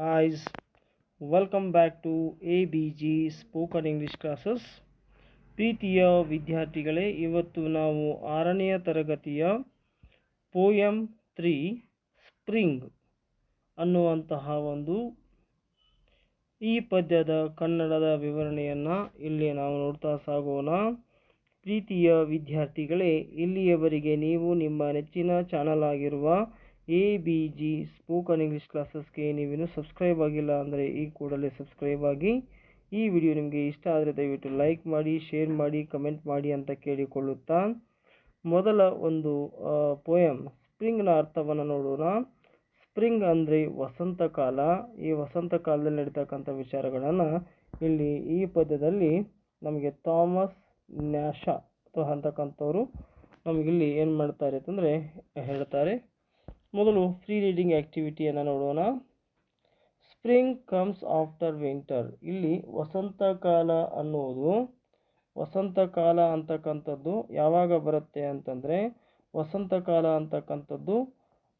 guys, welcome back to abg spoken english classes. ಪ್ರೀತಿಯ ವಿದ್ಯಾರ್ಥಿಗಳೇ, ಇವತ್ತು ನಾವು ಆರನೆಯ ತರಗತಿಯ ಪೋಯಮ್ ತ್ರೀ ಸ್ಪ್ರಿಂಗ್ ಅನ್ನುವಂತಹ ಒಂದು ಈ ಪದ್ಯದ ಕನ್ನಡದ ವಿವರಣೆಯನ್ನು ಇಲ್ಲಿ ನಾವು ನೋಡ್ತಾ ಸಾಗೋಣ. ಪ್ರೀತಿಯ ವಿದ್ಯಾರ್ಥಿಗಳೇ, ಇಲ್ಲಿಯವರೆಗೆ ನೀವು ನಿಮ್ಮ ನೆಚ್ಚಿನ ಚಾನಲ್ ಆಗಿರುವ A B G spoken English ಕ್ಲಾಸಸ್ಗೆ ನೀವಿನ್ನೂ ಸಬ್ಸ್ಕ್ರೈಬ್ ಆಗಿಲ್ಲ ಅಂದರೆ ಈ ಕೂಡಲೇ ಸಬ್ಸ್ಕ್ರೈಬ್ ಆಗಿ ಈ ವಿಡಿಯೋ ನಿಮಗೆ ಇಷ್ಟ ಆದರೆ ದಯವಿಟ್ಟು ಲೈಕ್ ಮಾಡಿ ಶೇರ್ ಮಾಡಿ ಕಮೆಂಟ್ ಮಾಡಿ ಅಂತ ಕೇಳಿಕೊಳ್ಳುತ್ತಾ ಮೊದಲ ಒಂದು ಪೋಯಮ್ ಸ್ಪ್ರಿಂಗ್ನ ಅರ್ಥವನ್ನು ನೋಡೋಣ. ಸ್ಪ್ರಿಂಗ್ ಅಂದರೆ ವಸಂತ ಕಾಲ. ಈ ವಸಂತ ಕಾಲದಲ್ಲಿ ನಡೀತಕ್ಕಂಥ ವಿಚಾರಗಳನ್ನು ಇಲ್ಲಿ ಈ ಪದ್ಯದಲ್ಲಿ ನಮಗೆ ಥಾಮಸ್ ನ್ಯಾಶ ಅಂತಕ್ಕಂಥವ್ರು ನಮಗಿಲ್ಲಿ ಏನು ಮಾಡ್ತಾರೆ ಅಂತಂದರೆ ಹೇಳ್ತಾರೆ. ಮೊದಲು ಫ್ರೀ ರೀಡಿಂಗ್ ಆ್ಯಕ್ಟಿವಿಟಿಯನ್ನು ನೋಡೋಣ. ಸ್ಪ್ರಿಂಗ್ ಕಮ್ಸ್ ಆಫ್ಟರ್ ವಿಂಟರ್ ಇಲ್ಲಿ ವಸಂತ ಕಾಲ ಅನ್ನುವುದು ವಸಂತ ಕಾಲ ಅಂತಕ್ಕಂಥದ್ದು ಯಾವಾಗ ಬರುತ್ತೆ ಅಂತಂದರೆ ವಸಂತ ಕಾಲ ಅಂತಕ್ಕಂಥದ್ದು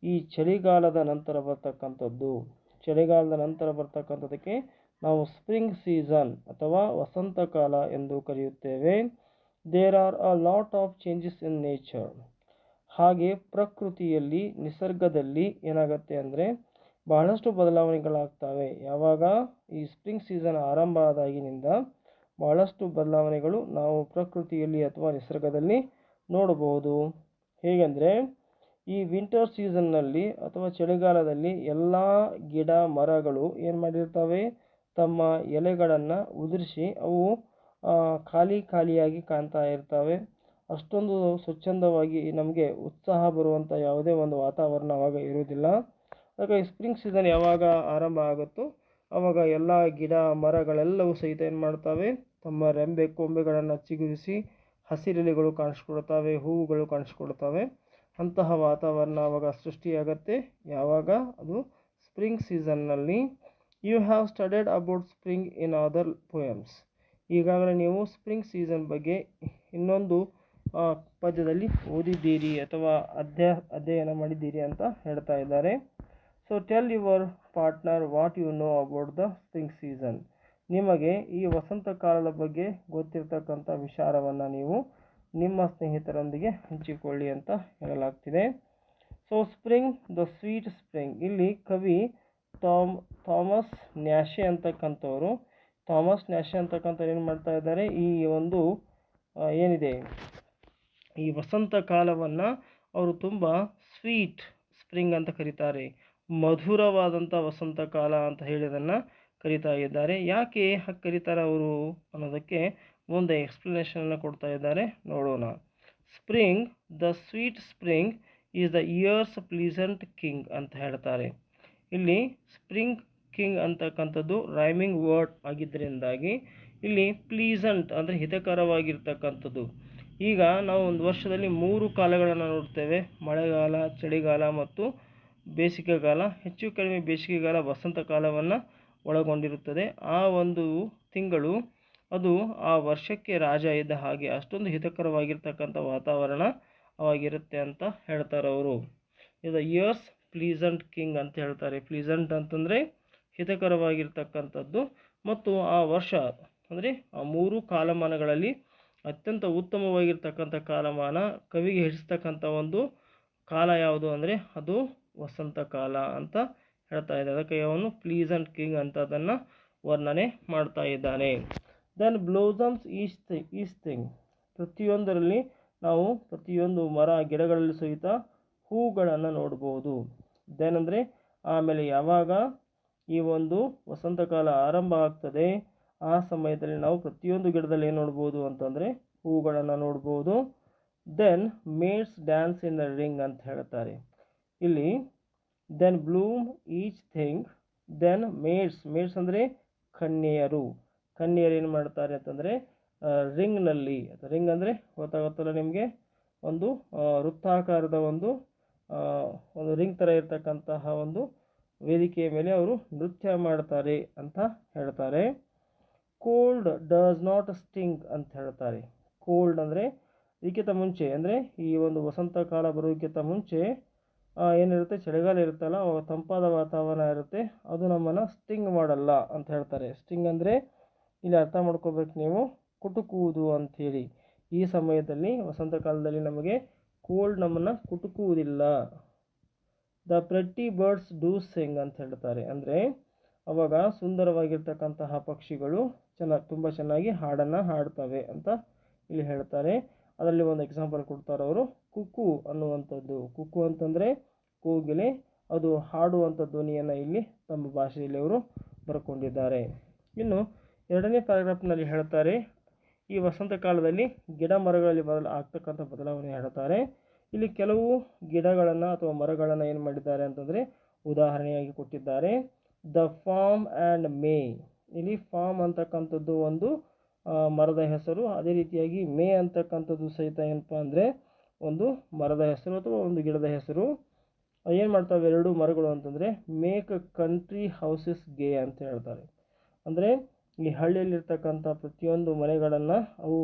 ಈ ಚಳಿಗಾಲದ ನಂತರ ಬರ್ತಕ್ಕಂಥದ್ದು. ಚಳಿಗಾಲದ ನಂತರ ಬರ್ತಕ್ಕಂಥದಕ್ಕೆ ನಾವು ಸ್ಪ್ರಿಂಗ್ ಸೀಸನ್ ಅಥವಾ ವಸಂತ ಕಾಲ ಎಂದು ಕರೆಯುತ್ತೇವೆ. There are a lot of changes in nature ಹಾಗೆ ಪ್ರಕೃತಿಯಲ್ಲಿ, ನಿಸರ್ಗದಲ್ಲಿ ಏನಾಗುತ್ತೆ ಅಂದರೆ ಬಹಳಷ್ಟು ಬದಲಾವಣೆಗಳಾಗ್ತವೆ. ಯಾವಾಗ ಈ ಸ್ಪ್ರಿಂಗ್ ಸೀಸನ್ ಆರಂಭ ಆದಾಗಿನಿಂದ ಬಹಳಷ್ಟು ಬದಲಾವಣೆಗಳು ನಾವು ಪ್ರಕೃತಿಯಲ್ಲಿ ಅಥವಾ ನಿಸರ್ಗದಲ್ಲಿ ನೋಡಬಹುದು. ಹೇಗೆಂದರೆ ಈ ವಿಂಟರ್ ಸೀಸನ್ನಲ್ಲಿ ಅಥವಾ ಚಳಿಗಾಲದಲ್ಲಿ ಎಲ್ಲ ಗಿಡ ಮರಗಳು ಏನು ಮಾಡಿರ್ತವೆ? ತಮ್ಮ ಎಲೆಗಳನ್ನು ಉದುರಿಸಿ ಅವು ಖಾಲಿ ಖಾಲಿಯಾಗಿ ಕಾಣ್ತಾ ಇರ್ತವೆ. ಅಷ್ಟೊಂದು ಸ್ವಚ್ಛಂದವಾಗಿ ನಮಗೆ ಉತ್ಸಾಹ ಬರುವಂಥ ಯಾವುದೇ ಒಂದು ವಾತಾವರಣ ಆವಾಗ ಇರುವುದಿಲ್ಲ. ಹಾಗಾಗಿ ಸ್ಪ್ರಿಂಗ್ ಸೀಸನ್ ಯಾವಾಗ ಆರಂಭ ಆಗುತ್ತೋ ಆವಾಗ ಎಲ್ಲ ಗಿಡ, ಮರಗಳೆಲ್ಲವೂ ಸಹಿತ ಏನು ಮಾಡ್ತವೆ? ತಮ್ಮ ರೆಂಬೆ, ಕೊಂಬೆಗಳನ್ನು ಚಿಗುರಿಸಿ ಹಸಿರೆಲೆಗಳು ಕಾಣಿಸ್ಕೊಡ್ತವೆ, ಹೂವುಗಳು ಕಾಣಿಸ್ಕೊಡ್ತವೆ. ಅಂತಹ ವಾತಾವರಣ ಆವಾಗ ಸೃಷ್ಟಿಯಾಗತ್ತೆ. ಯಾವಾಗ? ಅದು spring ಸೀಸನ್ನಲ್ಲಿ you have studied about spring in other poems ಈಗಾಗಲೇ ನೀವು ಸ್ಪ್ರಿಂಗ್ ಸೀಸನ್ ಬಗ್ಗೆ ಇನ್ನೊಂದು ಪದ್ಯದಲ್ಲಿ ಓದಿದ್ದೀರಿ ಅಥವಾ ಅಧ್ಯಯ ಅಧ್ಯಯನ ಮಾಡಿದ್ದೀರಿ ಅಂತ ಹೇಳ್ತಾ ಇದ್ದಾರೆ. So tell your partner what you know about the spring season ನಿಮಗೆ ಈ ವಸಂತ ಕಾಲದ ಬಗ್ಗೆ ಗೊತ್ತಿರತಕ್ಕಂಥ ವಿಚಾರವನ್ನು ನೀವು ನಿಮ್ಮ ಸ್ನೇಹಿತರೊಂದಿಗೆ ಹಂಚಿಕೊಳ್ಳಿ ಅಂತ ಹೇಳಲಾಗ್ತಿದೆ. So spring the sweet spring ಇಲ್ಲಿ ಕವಿ ಥಾಮ್, ಥಾಮಸ್ ನ್ಯಾಶೆ ಅಂತಕ್ಕಂಥವರು. ಥಾಮಸ್ ನ್ಯಾಶೆ ಅಂತಕ್ಕಂಥವ್ರು ಏನು ಮಾಡ್ತಾ ಇದ್ದಾರೆ? ಈ ಒಂದು ಏನಿದೆ? ಈ ವಸಂತ ಕಾಲವನ್ನು ಅವರು ತುಂಬ ಸ್ವೀಟ್ ಸ್ಪ್ರಿಂಗ್ ಅಂತ ಕರೀತಾರೆ. ಮಧುರವಾದಂಥ ವಸಂತ ಕಾಲ ಅಂತ ಹೇಳಿದನ್ನು ಕರೀತಾ ಇದ್ದಾರೆ. ಯಾಕೆ ಹಾಗೆ ಕರೀತಾರೆ ಅವರು ಅನ್ನೋದಕ್ಕೆ ಮುಂದೆ ಎಕ್ಸ್ಪ್ಲನೇಷನನ್ನು ಕೊಡ್ತಾ ಇದ್ದಾರೆ. ನೋಡೋಣ. Spring, the sweet spring is the year's pleasant king ಅಂತ ಹೇಳ್ತಾರೆ. ಇಲ್ಲಿ ಸ್ಪ್ರಿಂಗ್ ಕಿಂಗ್ ಅಂತಕ್ಕಂಥದ್ದು ರೈಮಿಂಗ್ ವರ್ಡ್ ಆಗಿದ್ದರಿಂದಾಗಿ ಇಲ್ಲಿ ಪ್ಲೀಸಂಟ್ ಅಂದರೆ ಹಿತಕರವಾಗಿರ್ತಕ್ಕಂಥದ್ದು. ಈಗ ನಾವು ಒಂದು ವರ್ಷದಲ್ಲಿ ಮೂರು ಕಾಲಗಳನ್ನು ನೋಡ್ತೇವೆ ಮಳೆಗಾಲ, ಚಳಿಗಾಲ ಮತ್ತು ಬೇಸಿಗೆಗಾಲ. ಹೆಚ್ಚು ಕಡಿಮೆ ಬೇಸಿಗೆಗಾಲ ವಸಂತ ಕಾಲವನ್ನು ಒಳಗೊಂಡಿರುತ್ತದೆ. ಆ ಒಂದು ತಿಂಗಳು ಅದು ಆ ವರ್ಷಕ್ಕೆ ರಾಜ ಇದ್ದ ಹಾಗೆ ಅಷ್ಟೊಂದು ಹಿತಕರವಾಗಿರ್ತಕ್ಕಂಥ ವಾತಾವರಣ ಅವಾಗಿರುತ್ತೆ ಅಂತ ಹೇಳ್ತಾರೆ ಅವರು. ಇದು ಇಯರ್ಸ್ ಪ್ಲೀಸೆಂಟ್ ಕಿಂಗ್ ಅಂತ ಹೇಳ್ತಾರೆ. ಪ್ಲೀಸೆಂಟ್ ಅಂತಂದರೆ ಹಿತಕರವಾಗಿರ್ತಕ್ಕಂಥದ್ದು. ಮತ್ತು ಆ ವರ್ಷ ಅಂದರೆ ಆ ಮೂರು ಕಾಲಮಾನಗಳಲ್ಲಿ ಅತ್ಯಂತ ಉತ್ತಮವಾಗಿರ್ತಕ್ಕಂಥ ಕಾಲಮಾನ, ಕವಿಗೆ ಹಿಡಿಸ್ತಕ್ಕಂಥ ಒಂದು ಕಾಲ ಯಾವುದು ಅಂದರೆ ಅದು ವಸಂತ ಕಾಲ ಅಂತ ಹೇಳ್ತಾ ಇದೆ ಅದಕ್ಕೆ ಅವನು ಪ್ಲೀಸೆಂಟ್ ಕಿಂಗ್ ಅಂತ ಅದನ್ನು ವರ್ಣನೆ ಮಾಡ್ತಾ ಇದ್ದಾನೆ. Then blossoms is is thing ಪ್ರತಿಯೊಂದರಲ್ಲಿ ನಾವು ಪ್ರತಿಯೊಂದು ಮರ, ಗಿಡಗಳಲ್ಲಿ ಸಹಿತ ಹೂಗಳನ್ನು ನೋಡ್ಬೋದು. ದೆನ್ ಅಂದರೆ ಆಮೇಲೆ ಯಾವಾಗ ಈ ಒಂದು ವಸಂತ ಕಾಲ ಆರಂಭ ಆಗ್ತದೆ? ಆ ಸಮಯದಲ್ಲಿ ನಾವು ಪ್ರತಿಯೊಂದು ಗಿಡದಲ್ಲಿ ಏನು ನೋಡ್ಬೋದು ಅಂತಂದರೆ ಹೂಗಳನ್ನು ನೋಡ್ಬೋದು. Then maids dance in the ring ಅಂತ ಹೇಳ್ತಾರೆ ಇಲ್ಲಿ then bloom each thing then maids maids ಅಂದರೆ ಕನ್ಯೆಯರು. ಕನ್ಯೆಯರು ಏನು ಮಾಡ್ತಾರೆ ಅಂತಂದರೆ ರಿಂಗ್ನಲ್ಲಿ ರಿಂಗ್ ಅಂದರೆ ಗೊತ್ತಾಗುತ್ತಲ್ಲ ನಿಮಗೆ? ಒಂದು ವೃತ್ತಾಕಾರದ ಒಂದು ಒಂದು ರಿಂಗ್ ಥರ ಇರತಕ್ಕಂತಹ ಒಂದು ವೇದಿಕೆಯ ಮೇಲೆ ಅವರು ನೃತ್ಯ ಮಾಡ್ತಾರೆ ಅಂತ ಹೇಳ್ತಾರೆ. ಕೋಲ್ಡ್ ಡಸ್ ನಾಟ್ ಸ್ಟಿಂಗ್ ಅಂತ ಹೇಳ್ತಾರೆ. ಕೋಲ್ಡ್ ಅಂದರೆ ಇದಕ್ಕಿಂತ ಮುಂಚೆ, ಅಂದರೆ ಈ ಒಂದು ವಸಂತ ಕಾಲ ಬರೋಕ್ಕಿಂತ ಮುಂಚೆ ಏನಿರುತ್ತೆ? ಚಳಿಗಾಲ ಇರುತ್ತಲ್ಲ, ಅವಾಗ ತಂಪಾದ ವಾತಾವರಣ ಇರುತ್ತೆ. ಅದು ನಮ್ಮನ್ನು ಸ್ಟಿಂಗ್ ಮಾಡಲ್ಲ ಅಂತ ಹೇಳ್ತಾರೆ. ಸ್ಟಿಂಗ್ ಅಂದರೆ ಇಲ್ಲಿ ಅರ್ಥ ಮಾಡ್ಕೋಬೇಕು ನೀವು, ಕುಟುಕುವುದು ಅಂಥೇಳಿ ಈ ಸಮಯದಲ್ಲಿ, ವಸಂತ ಕಾಲದಲ್ಲಿ ನಮಗೆ ಕೋಲ್ಡ್ ನಮ್ಮನ್ನು ಕುಟುಕುವುದಿಲ್ಲ. The pretty birds do sing ಅಂತ ಹೇಳ್ತಾರೆ. ಅಂದರೆ ಅವಾಗ ಸುಂದರವಾಗಿರ್ತಕ್ಕಂತಹ ಪಕ್ಷಿಗಳು ಚೆನ್ನ, ತುಂಬ ಚೆನ್ನಾಗಿ ಹಾಡನ್ನು ಹಾಡ್ತವೆ ಅಂತ ಇಲ್ಲಿ ಹೇಳ್ತಾರೆ. ಅದರಲ್ಲಿ ಒಂದು ಎಕ್ಸಾಂಪಲ್ ಕೊಡ್ತಾರೆ ಅವರು. ಕುಕ್ಕು ಅನ್ನುವಂಥದ್ದು. ಕುಕ್ಕು ಅಂತಂದರೆ ಕೋಗಿಲೆ. ಅದು ಹಾಡುವಂಥ ಧ್ವನಿಯನ್ನು ಇಲ್ಲಿ ತಮ್ಮ ಭಾಷೆಯಲ್ಲಿ ಅವರು ಬರ್ಕೊಂಡಿದ್ದಾರೆ. ಇನ್ನು ಎರಡನೇ ಪ್ಯಾರಾಗ್ರಾಫ್ನಲ್ಲಿ ಹೇಳ್ತಾರೆ, ಈ ವಸಂತ ಕಾಲದಲ್ಲಿ ಗಿಡ ಮರಗಳಲ್ಲಿ ಬದಲ, ಆಗ್ತಕ್ಕಂಥ ಬದಲಾವಣೆ ಹೇಳ್ತಾರೆ. ಇಲ್ಲಿ ಕೆಲವು ಗಿಡಗಳನ್ನು ಅಥವಾ ಮರಗಳನ್ನು ಏನು ಮಾಡಿದ್ದಾರೆ ಅಂತಂದರೆ ಉದಾಹರಣೆಯಾಗಿ ಕೊಟ್ಟಿದ್ದಾರೆ. ದ ಫಾರ್ಮ್ ಆ್ಯಂಡ್ ಮೇ ಇಲ್ಲಿ ಫಾರ್ಮ್ ಅಂತಕ್ಕಂಥದ್ದು ಒಂದು ಮರದ ಹೆಸರು. ಅದೇ ರೀತಿಯಾಗಿ ಮೇ ಅಂತಕ್ಕಂಥದ್ದು ಸಹಿತ ಏನಪ್ಪ ಅಂದರೆ ಒಂದು ಮರದ ಹೆಸರು ಅಥವಾ ಒಂದು ಗಿಡದ ಹೆಸರು. ಏನು ಮಾಡ್ತವೆ ಎರಡು ಮರಗಳು ಅಂತಂದರೆ ಮೇಕ್ ಕಂಟ್ರಿ ಹೌಸಸ್ ಗೇ ಅಂತ ಹೇಳ್ತಾರೆ. ಅಂದರೆ ಈ ಹಳ್ಳಿಯಲ್ಲಿರ್ತಕ್ಕಂಥ ಪ್ರತಿಯೊಂದು ಮನೆಗಳನ್ನು ಅವು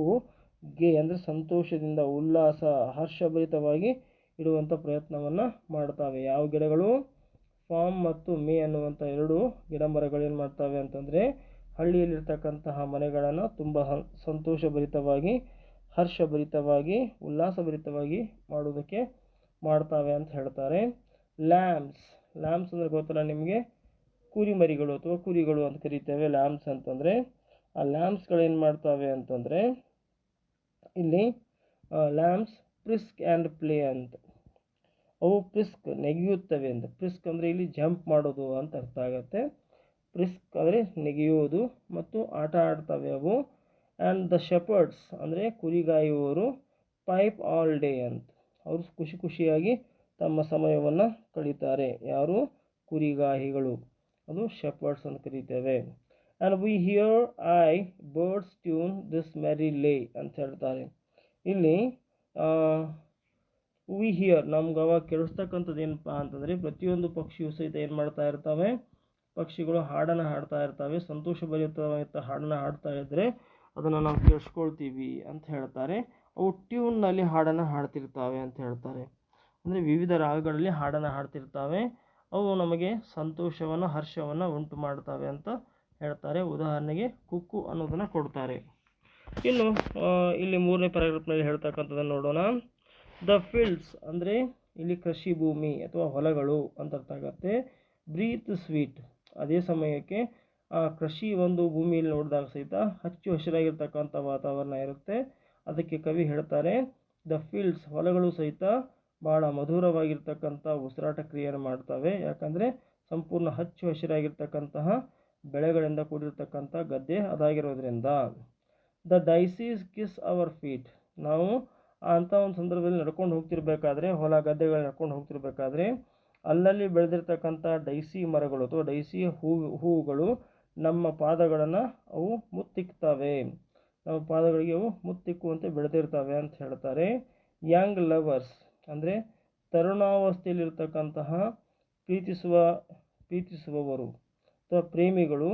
ಗೆ ಅಂದರೆ ಸಂತೋಷದಿಂದ, ಉಲ್ಲಾಸ, ಹರ್ಷಭರಿತವಾಗಿ ಇಡುವಂಥ ಪ್ರಯತ್ನವನ್ನು ಮಾಡ್ತವೆ. ಯಾವ ಗಿಡಗಳು? ಫಾರ್ಮ್ ಮತ್ತು ಮೇ ಅನ್ನುವಂಥ ಎರಡು ಗಿಡ ಏನು ಮಾಡ್ತವೆ ಅಂತಂದರೆ ಹಳ್ಳಿಯಲ್ಲಿರ್ತಕ್ಕಂತಹ ಮನೆಗಳನ್ನು ತುಂಬ ಸಂತೋಷಭರಿತವಾಗಿ, ಹರ್ಷಭರಿತವಾಗಿ, ಉಲ್ಲಾಸಭರಿತವಾಗಿ ಮಾಡುವುದಕ್ಕೆ ಮಾಡ್ತವೆ ಅಂತ ಹೇಳ್ತಾರೆ. ಲ್ಯಾಮ್ಸ್ ಲ್ಯಾಮ್ಸ್ ಅಂದರೆ ಗೊತ್ತಲ್ಲ ನಿಮಗೆ? ಕುರಿಮರಿಗಳು ಅಥವಾ ಕುರಿಗಳು ಅಂತ ಕರಿತೇವೆ ಲ್ಯಾಂಬ್ಸ್ ಅಂತಂದರೆ. ಆ ಲ್ಯಾಂಪ್ಸ್ಗಳೇನು ಮಾಡ್ತವೆ ಅಂತಂದರೆ, ಇಲ್ಲಿ ಲ್ಯಾಂಬ್ಸ್ ಪ್ರಿಸ್ಕ್ ಆ್ಯಂಡ್ ಪ್ಲೇ ಅಂತ. ಅವು ಪ್ರಿಸ್ಕ್ ನೆಗೆಯುತ್ತವೆ ಅಂತ. ಪ್ರಿಸ್ಕ್ ಅಂದರೆ ಇಲ್ಲಿ ಜಂಪ್ ಮಾಡೋದು ಅಂತ ಅರ್ಥ ಆಗುತ್ತೆ. ಪ್ರಿಸ್ಕ್ ಅಂದರೆ ನೆಗೆಯುವುದು ಮತ್ತು ಆಟ ಆಡ್ತವೆ ಅವು. ಆ್ಯಂಡ್ ದ ಶೆಪರ್ಡ್ಸ್ ಅಂದರೆ ಕುರಿಗಾಯುವವರು ಪೈಪ್ ಆಲ್ ಡೇ ಅಂತ. ಅವರು ಖುಷಿ ಖುಷಿಯಾಗಿ ತಮ್ಮ ಸಮಯವನ್ನು ಕಳೀತಾರೆ. ಯಾರು? ಕುರಿಗಾಹಿಗಳು. ಅದು ಶೆಪರ್ಡ್ಸ್ ಅಂತ ಕರೀತೇವೆ. And we hear aye birds tune this merry lay ಅಂತ ಹೇಳ್ತಾರೆ. ಇಲ್ಲಿ ವಿ ಹಿಯರ್ ನಮ್ಗೆ ಅವಾಗ ಕೇಳಿಸ್ತಕ್ಕಂಥದ್ದು ಏನಪ್ಪ ಅಂತಂದರೆ ಪ್ರತಿಯೊಂದು ಪಕ್ಷಿಯು ಸಹಿತ ಏನು ಮಾಡ್ತಾ ಇರ್ತವೆ? ಪಕ್ಷಿಗಳು ಹಾಡನ್ನು ಹಾಡ್ತಾ ಇರ್ತವೆ ಸಂತೋಷಭರಿತವಾದ ಹಾಡನ್ನು ಹಾಡ್ತಾ ಇದ್ದರೆ ಅದನ್ನು ನಾವು ಕೇಳಿಸ್ಕೊಳ್ತೀವಿ ಅಂತ ಹೇಳ್ತಾರೆ. ಅವು ಟ್ಯೂನ್ನಲ್ಲಿ ಹಾಡನ್ನು ಹಾಡ್ತಿರ್ತಾವೆ ಅಂತ ಹೇಳ್ತಾರೆ. ಅಂದರೆ ವಿವಿಧ ರಾಗಗಳಲ್ಲಿ ಹಾಡನ್ನು ಹಾಡ್ತಿರ್ತಾವೆ. ಅವು ನಮಗೆ ಸಂತೋಷವನ್ನು, ಹರ್ಷವನ್ನು ಉಂಟು ಮಾಡ್ತವೆ ಅಂತ ಹೇಳ್ತಾರೆ. ಉದಾಹರಣೆಗೆ ಕುಕ್ಕು ಅನ್ನೋದನ್ನು ಕೊಡ್ತಾರೆ. ಇನ್ನು ಇಲ್ಲಿ ಮೂರನೇ ಪ್ಯಾರಾಗ್ರಾಫ್ನಲ್ಲಿ ಹೇಳ್ತಕ್ಕಂಥದ್ದನ್ನು ನೋಡೋಣ. ದ ಫೀಲ್ಡ್ಸ್ ಅಂದರೆ ಇಲ್ಲಿ ಕೃಷಿ ಭೂಮಿ ಅಥವಾ ಹೊಲಗಳು ಅಂತ ಅರ್ಥ ಆಗುತ್ತೆ. ಬ್ರೀತ್ ಸ್ವೀಟ್ ಅದೇ ಸಮಯಕ್ಕೆ, ಆ ಕೃಷಿ ಒಂದು ಭೂಮಿಯಲ್ಲಿ ನೋಡಿದಾಗ ಸಹಿತ ಹಚ್ಚು ಹಸಿರಾಗಿರ್ತಕ್ಕಂಥ ವಾತಾವರಣ ಇರುತ್ತೆ. ಅದಕ್ಕೆ ಕವಿ ಹೇಳ್ತಾರೆ ದ ಫೀಲ್ಡ್ಸ್ ಹೊಲಗಳು ಸಹಿತ ಭಾಳ ಮಧುರವಾಗಿರ್ತಕ್ಕಂಥ ಉಸಿರಾಟ ಕ್ರಿಯೆಯನ್ನು ಮಾಡ್ತವೆ. ಯಾಕಂದರೆ ಸಂಪೂರ್ಣ ಹಚ್ಚು ಹಸಿರಾಗಿರ್ತಕ್ಕಂತಹ ಬೆಳೆಗಳಿಂದ ಕೂಡಿರ್ತಕ್ಕಂಥ ಗದ್ದೆ ಅದಾಗಿರೋದ್ರಿಂದ. The daisies kiss our feet ನಾವು ಅಂಥ ಒಂದು ಸಂದರ್ಭದಲ್ಲಿ ನಡ್ಕೊಂಡು ಹೋಗ್ತಿರ್ಬೇಕಾದ್ರೆ ಹೊಲ ಗದ್ದೆಗಳು ನಡ್ಕೊಂಡು ಹೋಗ್ತಿರ್ಬೇಕಾದ್ರೆ ಅಲ್ಲಲ್ಲಿ ಬೆಳೆದಿರ್ತಕ್ಕಂಥ ಡೈಸಿ ಮರಗಳು ಅಥವಾ ಡೈಸಿ ಹೂವು ಹೂವುಗಳು ನಮ್ಮ ಪಾದಗಳನ್ನು ಅವು ಮುತ್ತಿಕ್ತವೆ. ನಮ್ಮ ಪಾದಗಳಿಗೆ ಅವು ಮುತ್ತಿಕ್ಕುವಂತೆ ಬೆಳೆದಿರ್ತವೆ ಅಂತ ಹೇಳ್ತಾರೆ. ಯಂಗ್ ಲವರ್ಸ್ ಅಂದರೆ ತರುಣಾವಸ್ಥೆಯಲ್ಲಿರ್ತಕ್ಕಂತಹ ಪ್ರೀತಿಸುವ, ಪ್ರೀತಿಸುವವರು ಅಥವಾ ಪ್ರೇಮಿಗಳು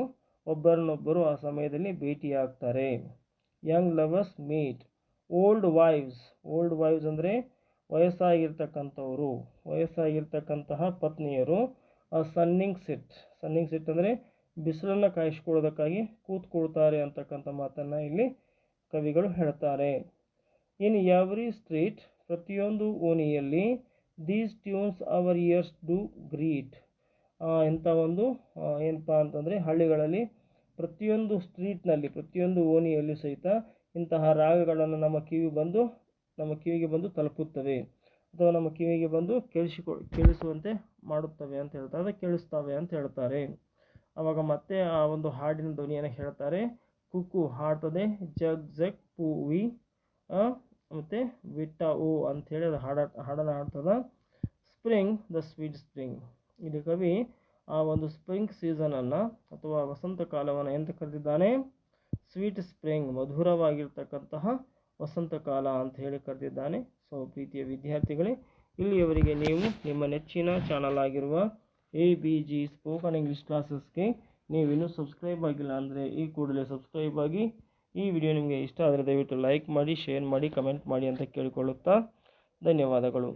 ಒಬ್ಬರನ್ನೊಬ್ಬರು ಆ ಸಮಯದಲ್ಲಿ ಭೇಟಿಯಾಗ್ತಾರೆ. Young lovers meet. Old wives old wives ಅಂದರೆ ವಯಸ್ಸಾಗಿರ್ತಕ್ಕಂಥವರು, ವಯಸ್ಸಾಗಿರ್ತಕ್ಕಂತಹ ಪತ್ನಿಯರು ಸನ್ನಿಂಗ್ ಸಿಟ್. ಸನ್ನಿಂಗ್ ಸಿಟ್ ಅಂದರೆ ಬಿಸಿಲನ್ನು ಕಾಯಿಸ್ಕೊಳ್ಳೋದಕ್ಕಾಗಿ ಕೂತ್ಕೊಳ್ತಾರೆ ಅಂತಕ್ಕಂಥ ಮಾತನ್ನು ಇಲ್ಲಿ ಕವಿಗಳು ಹೇಳ್ತಾರೆ. ಇನ್ ಎವ್ರಿ ಸ್ಟ್ರೀಟ್, ಪ್ರತಿಯೊಂದು ಓಣಿಯಲ್ಲಿ these tunes our ears do greet. ಇಂಥ ಒಂದು ಏನಪ್ಪ ಅಂತಂದರೆ ಹಳ್ಳಿಗಳಲ್ಲಿ ಪ್ರತಿಯೊಂದು ಸ್ಟ್ರೀಟ್ನಲ್ಲಿ, ಪ್ರತಿಯೊಂದು ಓಣಿಯಲ್ಲಿ ಸಹಿತ ಇಂತಹ ರಾಗಗಳನ್ನು ನಮ್ಮ ಕಿವಿ ಬಂದು, ನಮ್ಮ ಕಿವಿಗೆ ಬಂದು ತಲುಪುತ್ತವೆ ಅಥವಾ ನಮ್ಮ ಕಿವಿಗೆ ಬಂದು ಕೇಳಿಸಿಕೊ, ಕೇಳಿಸುವಂತೆ ಮಾಡುತ್ತವೆ ಅಂತ ಹೇಳ್ತಾರೆ ಕೇಳಿಸ್ತವೆ ಅಂತ ಹೇಳ್ತಾರೆ. ಆವಾಗ ಮತ್ತೆ ಆ ಒಂದು ಹಾಡಿನ ಧ್ವನಿಯನ್ನು ಹೇಳ್ತಾರೆ. ಕುಕ್ಕು ಹಾಡ್ತದೆ, ಜಗ್ ಜಗ್ ಪೂವಿ ಮತ್ತು ವಿಟ್ಟ ಓ ಅಂಥೇಳಿ ಅದು ಹಾಡ, ಹಾಡನ್ನು ಹಾಡ್ತದೆ. Spring, the sweet spring. ಇಲ್ಲಿ ಕವಿ ಆ ಒಂದು ಸ್ಪ್ರಿಂಗ್ ಸೀಸನನ್ನು ಅಥವಾ ವಸಂತ ಕಾಲವನ್ನು ಎಂತ ಕರೆದಿದ್ದಾನೆ? ಸ್ವೀಟ್ ಸ್ಪ್ರಿಂಗ್ ಮಧುರವಾಗಿರ್ತಕ್ಕಂತಹ ವಸಂತ ಕಾಲ ಅಂತ ಹೇಳಿ ಕರೆದಿದ್ದಾನೆ. ಸೊ ಪ್ರೀತಿಯ ವಿದ್ಯಾರ್ಥಿಗಳೇ, ಇಲ್ಲಿಯವರೆಗೆ ನೀವು ನಿಮ್ಮ ನೆಚ್ಚಿನ ಚಾನಲ್ ಆಗಿರುವ A B G spoken English ಕ್ಲಾಸಸ್ಗೆ ನೀವು ಇನ್ನೂ ಸಬ್ಸ್ಕ್ರೈಬ್ ಆಗಿಲ್ಲ ಅಂದರೆ ಈ ಕೂಡಲೇ ಸಬ್ಸ್ಕ್ರೈಬ್ ಆಗಿ, ಈ ವಿಡಿಯೋ ನಿಮಗೆ ಇಷ್ಟ ಆದರೆ ದಯವಿಟ್ಟು ಲೈಕ್ ಮಾಡಿ ಶೇರ್ ಮಾಡಿ ಕಮೆಂಟ್ ಮಾಡಿ ಅಂತ ಕೇಳಿಕೊಳ್ಳುತ್ತಾ ಧನ್ಯವಾದಗಳು.